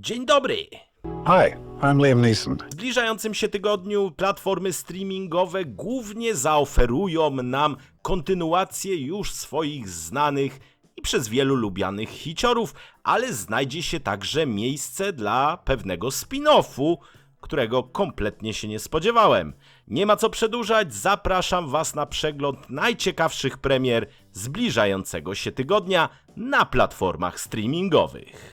Dzień dobry! Hi, I'm Liam Neeson. W zbliżającym się tygodniu platformy streamingowe głównie zaoferują nam kontynuację już swoich znanych i przez wielu lubianych hiciorów, ale znajdzie się także miejsce dla pewnego spin-offu, którego kompletnie się nie spodziewałem. Nie ma co przedłużać, zapraszam Was na przegląd najciekawszych premier zbliżającego się tygodnia na platformach streamingowych.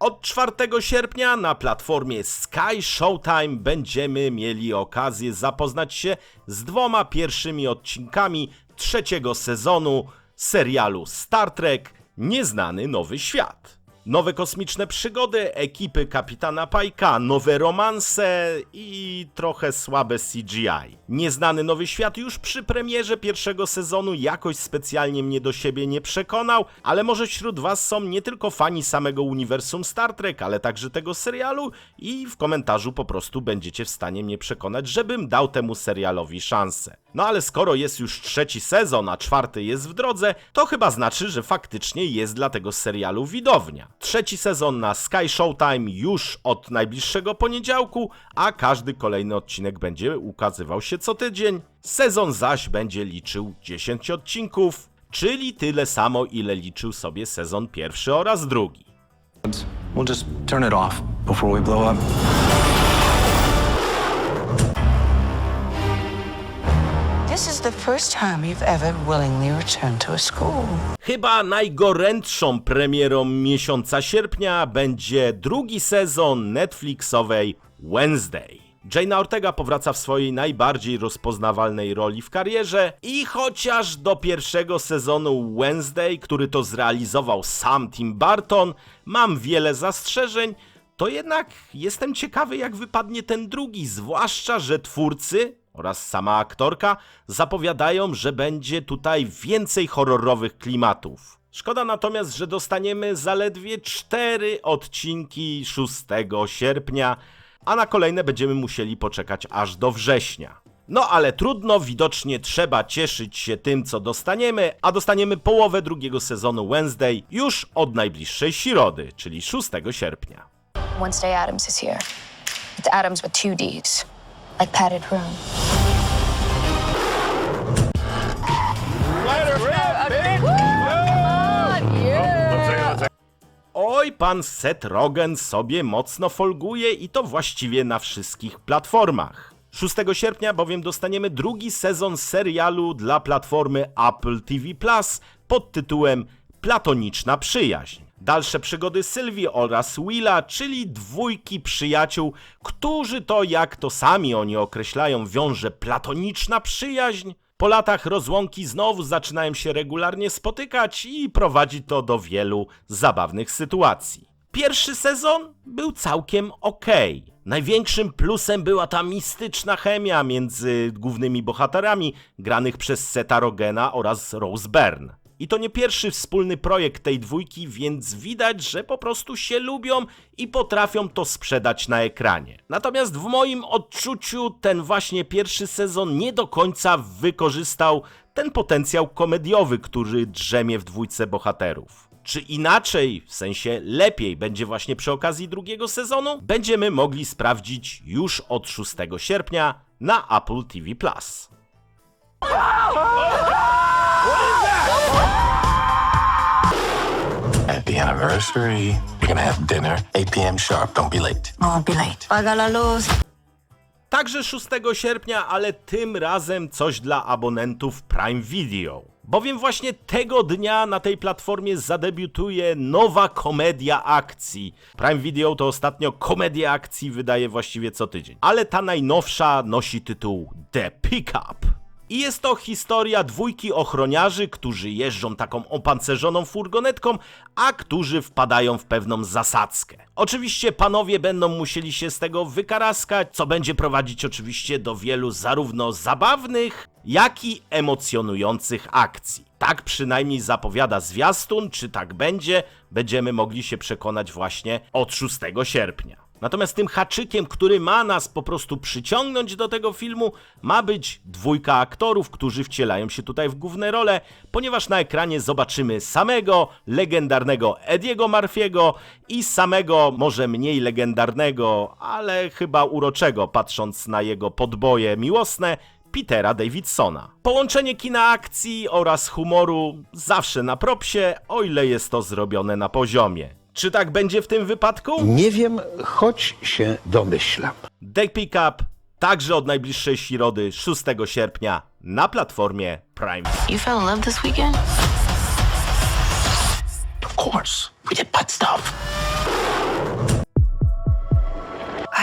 Od 4 sierpnia na platformie Sky Showtime będziemy mieli okazję zapoznać się z dwoma pierwszymi odcinkami trzeciego sezonu serialu Star Trek Nieznany Nowy Świat. Nowe kosmiczne przygody ekipy kapitana Pajka, nowe romanse i trochę słabe CGI. Nieznany nowy świat już przy premierze pierwszego sezonu jakoś specjalnie mnie do siebie nie przekonał, ale może wśród was są nie tylko fani samego uniwersum Star Trek, ale także tego serialu i w komentarzu po prostu będziecie w stanie mnie przekonać, żebym dał temu serialowi szansę. No ale skoro jest już trzeci sezon, a czwarty jest w drodze, to chyba znaczy, że faktycznie jest dla tego serialu widownia. Trzeci sezon na Sky Showtime już od najbliższego poniedziałku, a każdy kolejny odcinek będzie ukazywał się co tydzień. Sezon zaś będzie liczył 10 odcinków, czyli tyle samo ile liczył sobie sezon pierwszy oraz drugi. We'll just turn it off before we blow up. This is the first time you've ever willingly returned to a school. Chyba najgorętszą premierą miesiąca sierpnia będzie drugi sezon Netflixowej Wednesday. Jaina Ortega powraca w swojej najbardziej rozpoznawalnej roli w karierze i chociaż do pierwszego sezonu Wednesday, który to zrealizował sam Tim Burton, mam wiele zastrzeżeń, to jednak jestem ciekawy jak wypadnie ten drugi, zwłaszcza, że twórcy oraz sama aktorka zapowiadają, że będzie tutaj więcej horrorowych klimatów. Szkoda natomiast, że dostaniemy zaledwie cztery odcinki 6 sierpnia, a na kolejne będziemy musieli poczekać aż do września. No ale trudno, widocznie trzeba cieszyć się tym, co dostaniemy, a dostaniemy połowę drugiego sezonu Wednesday już od najbliższej środy, czyli 6 sierpnia. Wednesday Adams is here. It's Adams with two D's, like padded room. Oj, pan Seth Rogen sobie mocno folguje i to właściwie na wszystkich platformach. 6 sierpnia bowiem dostaniemy drugi sezon serialu dla platformy Apple TV Plus pod tytułem Platoniczna Przyjaźń. Dalsze przygody Sylwii oraz Willa, czyli dwójki przyjaciół, którzy to, jak to sami oni określają, wiąże platoniczna przyjaźń. Po latach rozłąki znowu zaczynają się regularnie spotykać i prowadzi to do wielu zabawnych sytuacji. Pierwszy sezon był całkiem okej. Największym plusem była ta mistyczna chemia między głównymi bohaterami granych przez Seta Rogena oraz Rose Byrne. I to nie pierwszy wspólny projekt tej dwójki, więc widać, że po prostu się lubią i potrafią to sprzedać na ekranie. Natomiast w moim odczuciu ten właśnie pierwszy sezon nie do końca wykorzystał ten potencjał komediowy, który drzemie w dwójce bohaterów. Czy inaczej, w sensie lepiej, będzie właśnie przy okazji drugiego sezonu? Będziemy mogli sprawdzić już od 6 sierpnia na Apple TV Plus. Happy anniversary. We're gonna have dinner. 8 p.m. sharp. Don't be late. I'll be late. Paga la luz. Także 6 sierpnia, ale tym razem coś dla abonentów Prime Video. Bowiem właśnie tego dnia na tej platformie zadebiutuje nowa komedia akcji. Prime Video to ostatnio komedię akcji wydaje właściwie co tydzień. Ale ta najnowsza nosi tytuł The Pickup. I jest to historia dwójki ochroniarzy, którzy jeżdżą taką opancerzoną furgonetką, a którzy wpadają w pewną zasadzkę. Oczywiście panowie będą musieli się z tego wykaraskać, co będzie prowadzić oczywiście do wielu zarówno zabawnych, jak i emocjonujących akcji. Tak przynajmniej zapowiada zwiastun, czy tak będzie, będziemy mogli się przekonać właśnie od 6 sierpnia. Natomiast tym haczykiem, który ma nas po prostu przyciągnąć do tego filmu, ma być dwójka aktorów, którzy wcielają się tutaj w główne role, ponieważ na ekranie zobaczymy samego legendarnego Ediego Murphy'ego i samego, może mniej legendarnego, ale chyba uroczego, patrząc na jego podboje miłosne, Petera Davidsona. Połączenie kina akcji oraz humoru zawsze na propsie, o ile jest to zrobione na poziomie. Czy tak będzie w tym wypadku? Nie wiem, choć się domyślam. Deck Pickup także od najbliższej środy 6 sierpnia na platformie Prime. You fell in love this weekend? Of course. We did butt stuff.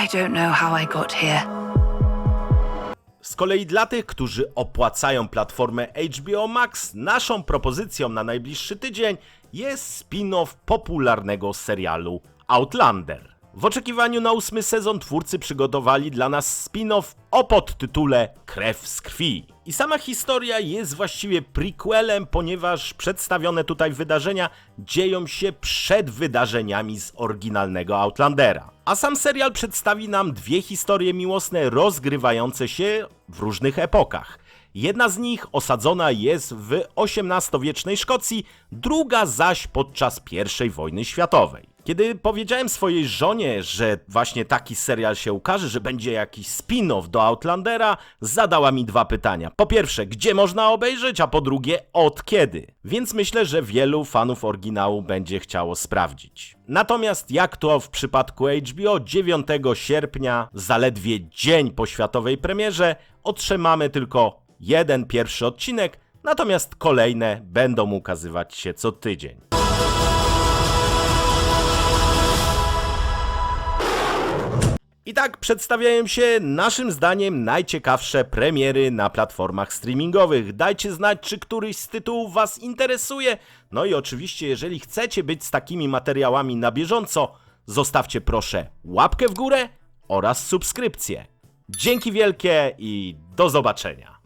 I don't know how I got here. Kolei dla tych, którzy opłacają platformę HBO Max, naszą propozycją na najbliższy tydzień jest spin-off popularnego serialu Outlander. W oczekiwaniu na ósmy sezon twórcy przygotowali dla nas spin-off o podtytule Krew z krwi. I sama historia jest właściwie prequelem, ponieważ przedstawione tutaj wydarzenia dzieją się przed wydarzeniami z oryginalnego Outlandera. A sam serial przedstawi nam dwie historie miłosne rozgrywające się w różnych epokach. Jedna z nich osadzona jest w XVIII-wiecznej Szkocji, druga zaś podczas I wojny światowej. Kiedy powiedziałem swojej żonie, że właśnie taki serial się ukaże, że będzie jakiś spin-off do Outlandera, zadała mi dwa pytania. Po pierwsze, gdzie można obejrzeć, a po drugie, od kiedy? Więc myślę, że wielu fanów oryginału będzie chciało sprawdzić. Natomiast jak to w przypadku HBO, 9 sierpnia, zaledwie dzień po światowej premierze, otrzymamy tylko jeden pierwszy odcinek, natomiast kolejne będą ukazywać się co tydzień. I tak przedstawiają się naszym zdaniem najciekawsze premiery na platformach streamingowych. Dajcie znać, czy któryś z tytułów Was interesuje. No i oczywiście, jeżeli chcecie być z takimi materiałami na bieżąco, zostawcie proszę łapkę w górę oraz subskrypcję. Dzięki wielkie i do zobaczenia.